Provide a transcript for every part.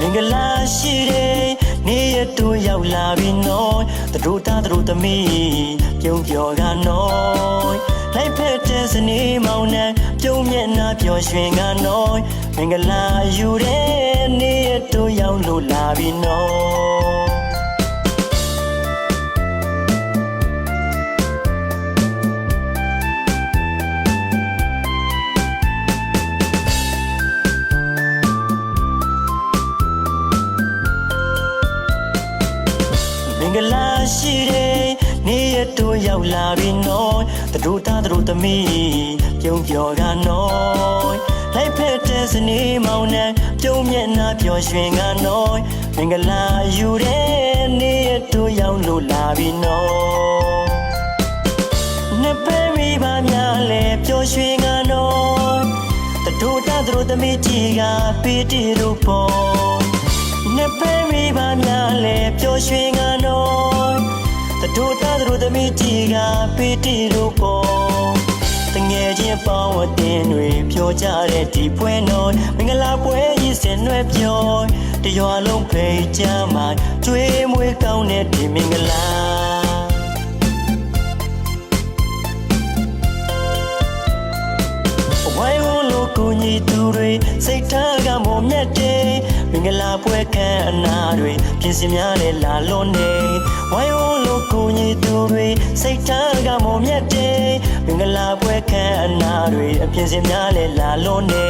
မင်္ဂလာရှိတဲ့နေ့ရတူရောက်လာပြီနော်သူတို့သားသူတို့သမီးပြုံးပြော်ကနော်လိုက်ဖက်တဲ့စနေမောင်နှံပြုံးမျက်နှာပျော်ရွှင်ကနော်မင်္ဂလာယူတဲ့နေ့ရတူရောက်လို့လာပြီနော် လာရှိတဲ့နေ့ရတူရောက်လာပြီနော်သူတို့သားသူတို့သမီးပြုံးပြော်ကနော်လိုက်ဖက်တဲ့စနေမောင်နှံပြုံးမျက်နှာပျော်ရွှင်ကနော်မင်္ဂလာယူတဲ့နေ့ရတူရောက်လို့လာပြီနော်နှစ်ဖက်မိပါများလဲပျော်ရွှင်ကနော်သူတို့သားသူတို့သမီးကြီးကပီတီတို့ပေါ်နှစ်ဖက်မိပါများလဲပျော်ရွှင်ကနော်တတို့ သားတို့သမီးကြီးကပီတီတို့ပေါ်တငယ်ချင်းပေါင်းအတင်တွေပြောကြတဲ့ဒီပွဲတော်မင်္ဂလာပွဲကြီးစင်နွယ်ပြောတရွာလုံးဖိတ်ကြမှာကျွေးမွေးကောင်းတဲ့ဒီမင်္ဂလာဝိုင်းဝန်းလို့ကိုညီသူတွေစိတ်ထားကမောမြတ်တယ် မင်္ဂလာပွဲခံအနာတွေပြင်စင်များနဲ့လာလွန်နေဝိုင်းဝန်းလို့ကိုညီသူတွေစိတ်ထားကမောမြတ်တယ်မင်္ဂလာပွဲခံအနာတွေအပြင်စင်များနဲ့လာလွန်နေ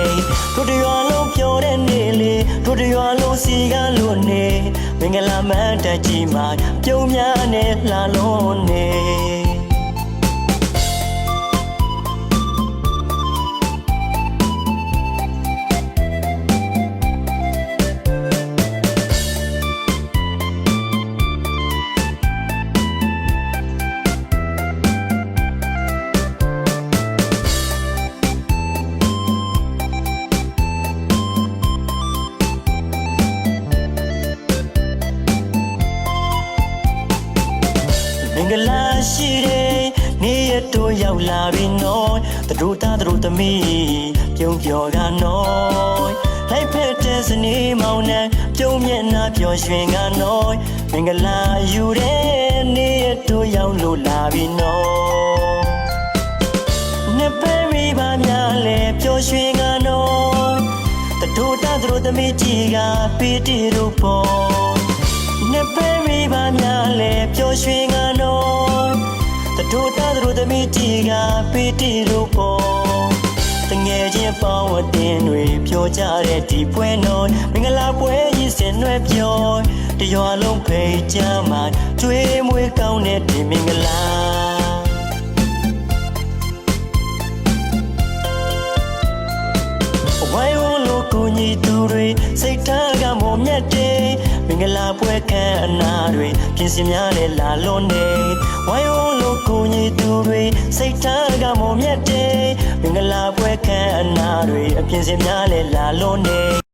တို့တရွာလုံးပြောတဲ့နေ့လေးတို့တရွာလုံးစီကလွန်နေမင်္ဂလာမန်တက်ကြီးမှာပြုံးများနဲ့လာလွန်နေ မင်္ဂလာရှိတဲ့နေ့ရတူရောက်လာပြီနော်သူတို့သားသူတို့သမီးပြုံးပြော်ကနော်လိုက်ဖက်တဲ့စနေမောင်နှံပြုံးမျက်နှာပျော်ရွှင်ကနော်မင်္ဂလာယူတဲ့နေ့ရတူရောက်လို့လာပြီနော်နှစ်ဖက်မိပါများလဲပျော်ရွှင်ကနော်တတို့သားသူတို့သမီးကြီးကပီတီတို့ပေါ်နှစ်ဖက်မိပါများလဲပျော်ရွှင်ကနော် တတို့သားတို့သမီးကြီးကပီတီတို့ပေါ်တငယ်ချင်းပေါင်းအတင်တွေပြောကြတဲ့ဒီပွဲတော်မင်္ဂလာပွဲကြီးစင်နွယ်ပြောတရွာလုံးဖိတ်ကြမှာကျွေးမွေးကောင်းတဲ့ဒီမင်္ဂလာဝိုင်းဝန်းလို့ကိုညီသူတွေစိတ်ထားကမောမြတ်တယ်မ င်္ဂလာပွဲခံအနာတွေပြင်စင်များနဲ့လာလွန်နေဝိုင်းဝန်းလို့ကိုညီသူတွေစိတ်ထားကမောမြတ်တယ်မင်္ဂလာပွဲခံအနာတွေအပြင်စင်များနဲ့လာလွန်နေ